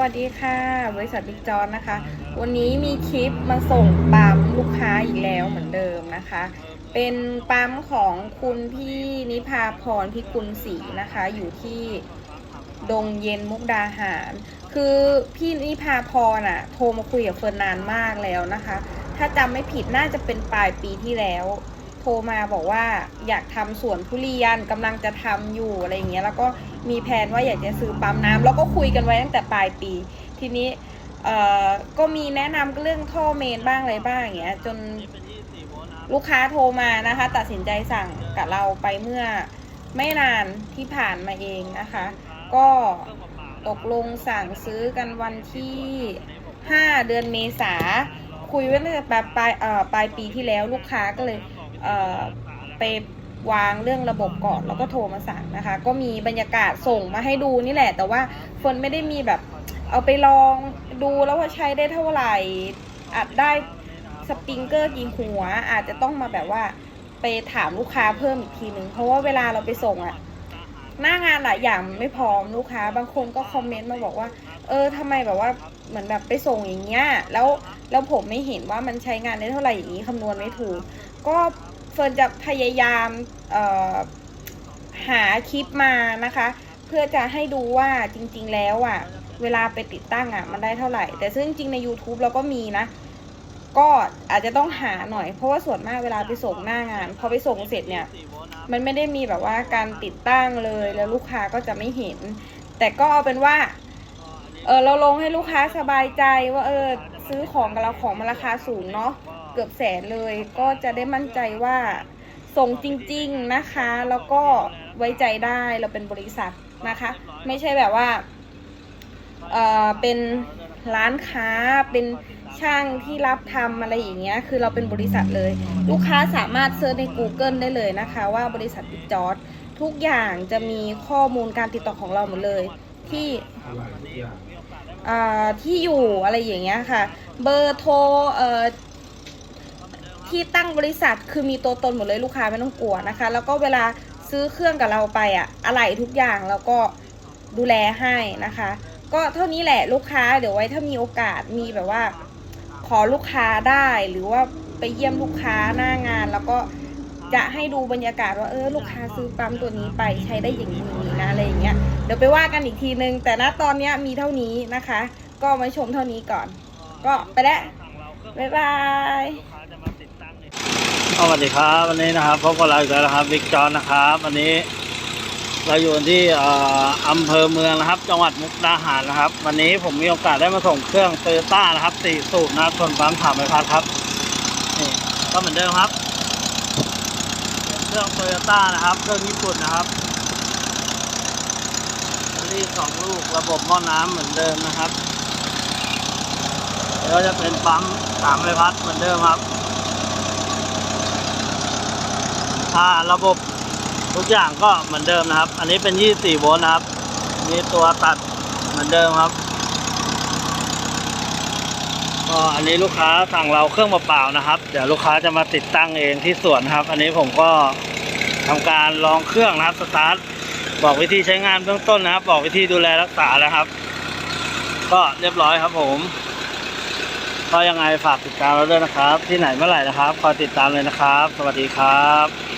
วัสดีค่ะ บริษัทบิ๊กจอนนะคะ วันนี้มีคลิปมาส่งปั๊มลูกค้าอีกแล้วเหมือนเดิมนะคะ เป็นปั๊มของคุณพี่นิพาพรพิกุลศรีนะคะ อยู่ที่ดงเย็นมุกดาหาร คือพี่นิพาพรอะโทรมาคุยกับเฟิร์นนานมากแล้วนะคะ ถ้าจำไม่ผิดน่าจะเป็นปลายปีที่แล้ว โทรมาบอกว่าอยากทำสวนทุเรียนกำลังจะทำอยู่อะไรอย่างเงี้ยแล้วก็มีแผนว่าอยากจะซื้อปั๊มน้ำแล้วก็คุยกันไว้ตั้งแต่ปลายปี ทีนี้เอ่อก็มีแนะนำเรื่องท่อเมนบ้างอะไรบ้างอย่างเงี้ยจนลูกค้าโทรมานะคะ ตัดสินใจสั่งกับเราไปเมื่อไม่นานที่ผ่านมาเองนะคะ ก็ตกลงสั่งซื้อกันวันที่ 5 เดือนเมษาคุยไว้ตั้งแต่ปลายปลายปีที่แล้วลูกค้าก็เลย ไปวางเรื่องระบบก่อนแล้วก็โทรมาสั่งนะคะ ก็มีบรรยากาศส่งมาให้ดูนี่แหละ แต่ว่าเฟิร์นไม่ได้มีแบบเอาไปลองดูแล้วว่าใช้ได้เท่าไหร่อาจได้สปริงเกอร์กี่หัว อาจจะต้องมาแบบว่าไปถามลูกค้าเพิ่มอีกทีนึง เพราะว่าเวลาเราไปส่งอะ หน้างานหลายอย่างไม่พร้อมลูกค้า บางคนก็คอมเมนต์มาบอกว่า เออทำไมแบบว่าเหมือนแบบไปส่งอย่างเงี้ยแล้วแล้วผมไม่เห็นว่ามันใช้งานได้เท่าไหร่อย่างนี้คำนวณไม่ถูก ก็เฟิร์นจะพยายามหาคลิปมานะคะ เพื่อจะให้ดูว่าจริง ๆ แล้วอะ เวลาไปติดตั้งอะมันได้เท่าไหร่ แต่ซึ่งจริงใน YouTube เราก็มีนะ ก็อาจจะต้องหาหน่อยเพราะว่าส่วนมากเวลาไปส่งหน้างาน พอไปส่งเสร็จเนี่ย มันไม่ได้มีแบบว่าการติดตั้งเลยแล้วลูกค้าก็จะไม่เห็น แต่ก็เอาเป็นว่าเออเราลงให้ลูกค้าสบายใจว่าเออซื้อของกับเราของมันราคาสูงเนาะเกือบแสนเลย ก็จะได้มั่นใจว่าส่งจริง ๆนะคะ แล้วก็ไว้ใจได้เราเป็นบริษัทนะคะ ไม่ใช่แบบว่าเออเป็นร้านค้าเป็น ช่างที่รับทำอะไรอย่างเงี้ยคือเราเป็นบริษัทเลย ลูกค้าสามารถเซิร์ชใน Google ได้เลยนะคะ ว่าบริษัทบิ๊กจอร์ดทุกอย่างจะมีข้อมูลการติดต่อของเราหมดเลย ที่ที่อยู่อะไรอย่างเงี้ยค่ะ เบอร์โทรที่ตั้งบริษัทคือมีตัวตนหมดเลยลูกค้าไม่ต้องกลัวนะคะ แล้วก็เวลาซื้อเครื่องกับเราไปอะอะไรทุกอย่างแล้วก็ดูแลให้นะคะ ก็เท่านี้แหละลูกค้าเดี๋ยวไว้ถ้ามีโอกาสมีแบบว่า ขอลูกค้าได้หรือว่าไปเยี่ยมลูกค้าหน้างาน แล้วก็จะให้ดูบรรยากาศว่าเออลูกค้าซื้อปั๊มตัวนี้ไปใช้ได้อย่างนี้อย่างนี้นะอะไรอย่างเงี้ยเดี๋ยวไปว่ากันอีกทีนึง แต่ณตอนเนี้ยมีเท่านี้นะคะ ก็มาชมเท่านี้ก่อน ก็ไปแล้วบ๊ายบายสวัสดีครับ วันนี้นะครับพบกับเราอีกแล้วนะครับบิ๊กจอนนะครับ วันนี้ เราอยู่ที่อออำเภอเมืองนะครับ จังหวัดมุกดาหารนะครับ วันนี้ผมมีโอกาสได้มาส่งเครื่องโตโยต้านะครับสี่สูบนะครับส่วนปั๊มถามไปพัดครับนี่ก็เหมือนเดิมครับ เครื่องโตโยต้านะครับ เครื่องญี่ปุ่นนะครับรีสองลูกระบบหม้อน้ำเหมือนเดิมนะครับแล้วจะเป็นปั๊มสามใบพัดเหมือนเดิมครับอ่าระบบ ทุกอย่างก็เหมือนเดิมนะครับ อันนี้เป็น 24 โวลต์นะครับ มีตัวตัดเหมือนเดิมครับก็อันนี้ลูกค้าสั่งเราเครื่องเปล่าๆนะครับ เดี๋ยวลูกค้าจะมาติดตั้งเองที่สวนครับ อันนี้ผมก็ทำการลองเครื่องนะครับสตาร์ทบอกวิธีใช้งานเบื้องต้นนะครับ บอกวิธีดูแลรักษาแล้วครับ ก็เรียบร้อยครับผม ก็ยังไงฝากติดตามเราด้วยนะครับ ที่ไหนเมื่อไหร่นะครับคอยติดตามเลยนะครับ สวัสดีครับ